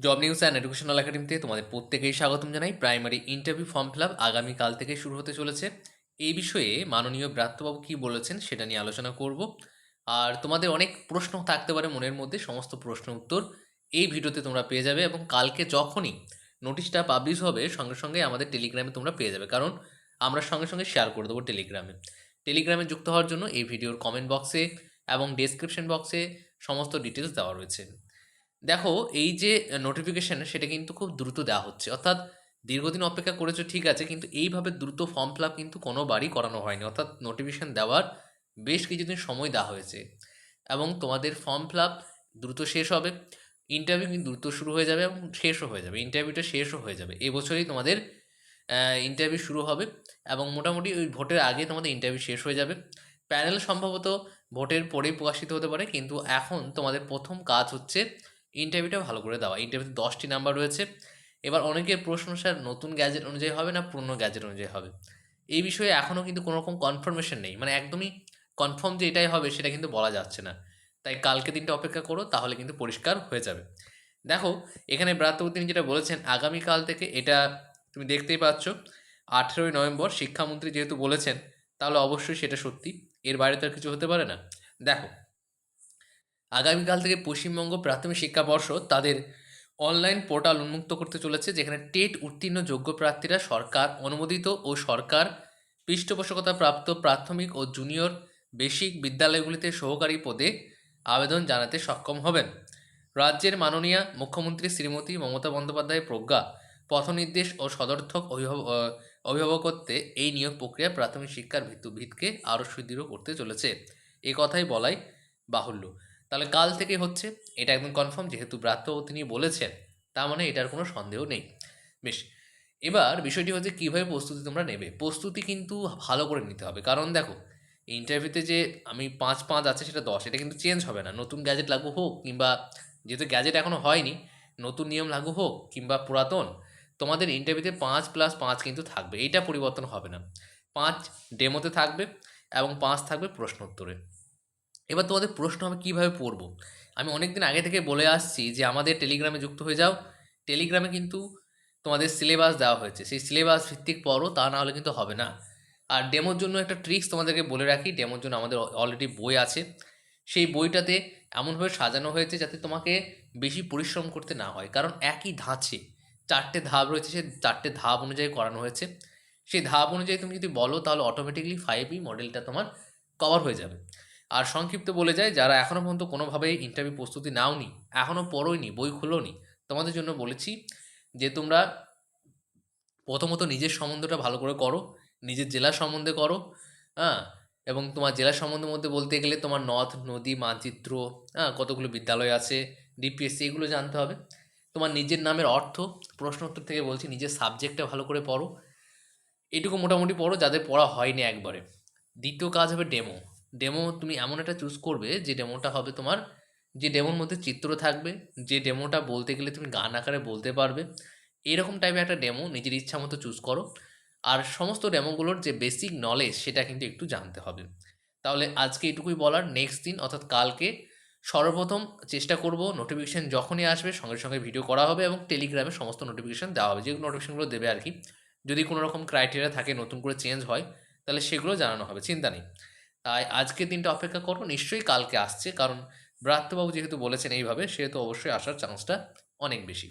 Job news and educational একাডেমিতে তোমাদের প্রত্যেকেই স্বাগতম জানাই। Primary interview form fill up আগামীকাল থেকে শুরু হতে চলেছে। এই বিষয়ে মাননীয় ব্রাত্যবাবু কী বলেছেন সেটা নিয়ে আলোচনা করব। আর তোমাদের অনেক প্রশ্ন থাকতে পারে মনের মধ্যে, সমস্ত প্রশ্ন উত্তর এই ভিডিওতে তোমরা পেয়ে যাবে এবং কালকে যখনই নোটিশটা পাবলিশ হবে, সঙ্গে সঙ্গে আমাদের টেলিগ্রামে তোমরা পেয়ে যাবে। কারণ আমরা সঙ্গে সঙ্গে শেয়ার করে দেবো টেলিগ্রামে টেলিগ্রামে যুক্ত হওয়ার জন্য এই ভিডিওর কমেন্ট বক্সে এবং ডেসক্রিপশন বক্সে সমস্ত ডিটেলস দেওয়া রয়েছে। দেখো, এই যে নোটিফিকেশন সেটা কিন্তু খুব দ্রুত দেওয়া হচ্ছে। অর্থাৎ দীর্ঘদিন অপেক্ষা করেছ, ঠিক আছে, কিন্তু এইভাবে দ্রুত ফর্ম ফিল আপ কিন্তু কোনোবারই করানো হয়নি। অর্থাৎ নোটিফিকেশন দেওয়ার বেশ কিছুদিন সময় দেওয়া হয়েছে। এবং তোমাদের ফর্ম ফিল আপ দ্রুত শেষ হবে ইন্টারভিউ কিন্তু দ্রুত শুরু হয়ে যাবে এবং শেষও হয়ে যাবে ইন্টারভিউটা শেষও হয়ে যাবে। এবছরই তোমাদের ইন্টারভিউ শুরু হবে এবং মোটামুটি ওই ভোটের আগে তোমাদের ইন্টারভিউ শেষ হয়ে যাবে। প্যানেল সম্ভবত ভোটের পরেই প্রকাশিত হতে পারে, কিন্তু এখন তোমাদের প্রথম কাজ হচ্ছে ইন্টারভিউটা ভালো করে দেওয়া। ইন্টারভিউতে দশটি নাম্বার রয়েছে। এবার অনেকের প্রশ্ন, স্যার, নতুন গ্যাজেট অনুযায়ী হবে না পুরনো গ্যাজেট অনুযায়ী হবে? এই বিষয়ে এখনও কিন্তু কোনো রকম কনফার্মেশন নেই। মানে একদমই কনফার্ম যে এটাই হবে, সেটা কিন্তু বলা যাচ্ছে না। তাই কালকে দিনটা অপেক্ষা করো, তাহলে কিন্তু পরিষ্কার হয়ে যাবে। দেখো, এখানে ব্রাত্যবতী তিনি যেটা বলেছেন, আগামীকাল থেকে এটা তুমি দেখতেই পাচ্ছ, আঠেরোই নভেম্বর শিক্ষামন্ত্রী যেহেতু বলেছেন, তাহলে অবশ্যই সেটা সত্যি। এর বাইরে তো আর কিছু হতে পারে না। দেখো আগামীকাল থেকে পশ্চিমবঙ্গ প্রাথমিক শিক্ষা পর্ষদ তাদের অনলাইন পোর্টাল উন্মুক্ত করতে চলেছে, যেখানে টেট উত্তীর্ণ যোগ্য প্রার্থীরা সরকার অনুমোদিত ও সরকার পৃষ্ঠপোষকতা প্রাপ্ত প্রাথমিক ও জুনিয়র বেসিক বিদ্যালয়গুলিতে সহকারী পদে আবেদন জানাতে সক্ষম হবেন। রাজ্যের মাননীয় মুখ্যমন্ত্রী শ্রীমতী মমতা বন্দ্যোপাধ্যায় প্রজ্ঞা, পথনির্দেশ ও সদর্থক অভিভাবক অভিভাবকত্বে এই নিয়োগ প্রক্রিয়া প্রাথমিক শিক্ষার ভিত্তু ভিতকে আরও সুদৃঢ় করতে চলেছে। এ কথাই বলাই বাহুল্য। তাহলে কাল থেকে হচ্ছে, এটা একদম কনফার্ম যেহেতু ব্রাত্য তিনি বলেছেন, তার মানে এটার কোনো সন্দেহ নেই। বেশ, এবার বিষয়টি হচ্ছে কীভাবে প্রস্তুতি তোমরা নেবে? প্রস্তুতি কিন্তু ভালো করে নিতে হবে। কারণ দেখো ইন্টারভিউতে যে আমি পাঁচ পাঁচ আছে সেটা দশ, এটা কিন্তু চেঞ্জ হবে না। নতুন গ্যাজেট লাগু হোক কিংবা যেহেতু গ্যাজেট এখনও হয়নি, নতুন নিয়ম লাগু হোক কিংবা পুরাতন, তোমাদের ইন্টারভিউতে পাঁচ প্লাস পাঁচ কিন্তু থাকবে। এইটা পরিবর্তন হবে না। পাঁচ ডেমোতে থাকবে এবং পাঁচ থাকবে প্রশ্ন উত্তরে এবার তোমাদের প্রশ্ন আমি কীভাবে পড়ব? আমি অনেক দিন আগে থেকে বলে আসছি যে আমাদের টেলিগ্রামে যুক্ত হয়ে যাও। টেলিগ্রামে কিন্তু তোমাদের সিলেবাস দেওয়া হয়েছে। সেই সিলেবাস ভিত্তিক পড়ো, তা না হলে কিন্তু হবে না। আর ডেমোর জন্য একটা ট্রিক্স তোমাদেরকে বলে রাখি। ডেমোর জন্য আমাদের অলরেডি বই আছে। সেই বইটাতে এমনভাবে সাজানো হয়েছে যাতে তোমাকে বেশি পরিশ্রম করতে না হয়। কারণ একই ধাঁচে চারটে ধাপ রয়েছে, সে চারটে ধাপ অনুযায়ী করানো হয়েছে। সেই ধাপ অনুযায়ী তুমি যদি বলো, তাহলে অটোমেটিকলি ফাইভ ই মডেলটা তোমার কভার হয়ে যাবে। আর সংক্ষিপ্ত বলে যায়, যারা এখনও পর্যন্ত কোনোভাবেই ইন্টারভিউ প্রস্তুতি নাওনি এখনও পড়োইনি, বই খুলোনি, তোমাদের জন্য বলেছি যে তোমরা প্রথমত নিজের সম্বন্ধটা ভালো করে করো, নিজের জেলার সম্বন্ধে করো হ্যাঁ? এবং তোমার জেলার সম্বন্ধের মধ্যে বলতে গেলে তোমার নদ নদী, মানচিত্র হ্যাঁ? কতগুলো বিদ্যালয় আছে ডিপিএসসি এগুলো জানতে হবে। তোমার নিজের নামের অর্থ, প্রশ্ন উত্তর থেকে বলছি, নিজের সাবজেক্টটা ভালো করে পড়ো। এটুকু মোটামুটি পড়ো, যাদের পড়া হয়নি একবারে। দ্বিতীয় কাজ হবে ডেমো ডেমো তুমি এমন একটা চুজ করবে যে ডেমোটা হবে তোমার, যে ডেমোর মধ্যে চিত্র থাকবে, যে ডেমোটা বলতে গেলে তুমি গান আকারে বলতে পারবে। এরকম টাইপের একটা ডেমো নিজের ইচ্ছা মতো চুজ করো। আর সমস্ত ডেমোগুলোর যে বেসিক নলেজ সেটা কিন্তু একটু জানতে হবে। তাহলে আজকে এটুকুই বলার নেক্সট দিন অর্থাৎ কালকে সর্বপ্রথম চেষ্টা করব নোটিফিকেশান যখনই আসবে সঙ্গে সঙ্গে ভিডিও করা হবে এবং টেলিগ্রামে সমস্ত নোটিফিকেশান দেওয়া হবে। যে নোটিফিকেশানগুলো দেবে আর কি। যদি কোনো রকম ক্রাইটেরিয়া থাকে নতুন করে চেঞ্জ হয়, তাহলে সেগুলো জানানো হবে, চিন্তা নেই। তাই আজকের দিনটা অপেক্ষা করো, নিশ্চয়ই কালকে আসছে। কারণ ব্রাত্যবাবু যেহেতু বলেছেন এইভাবে, সেহেতু অবশ্যই আসার চান্সটা অনেক বেশি।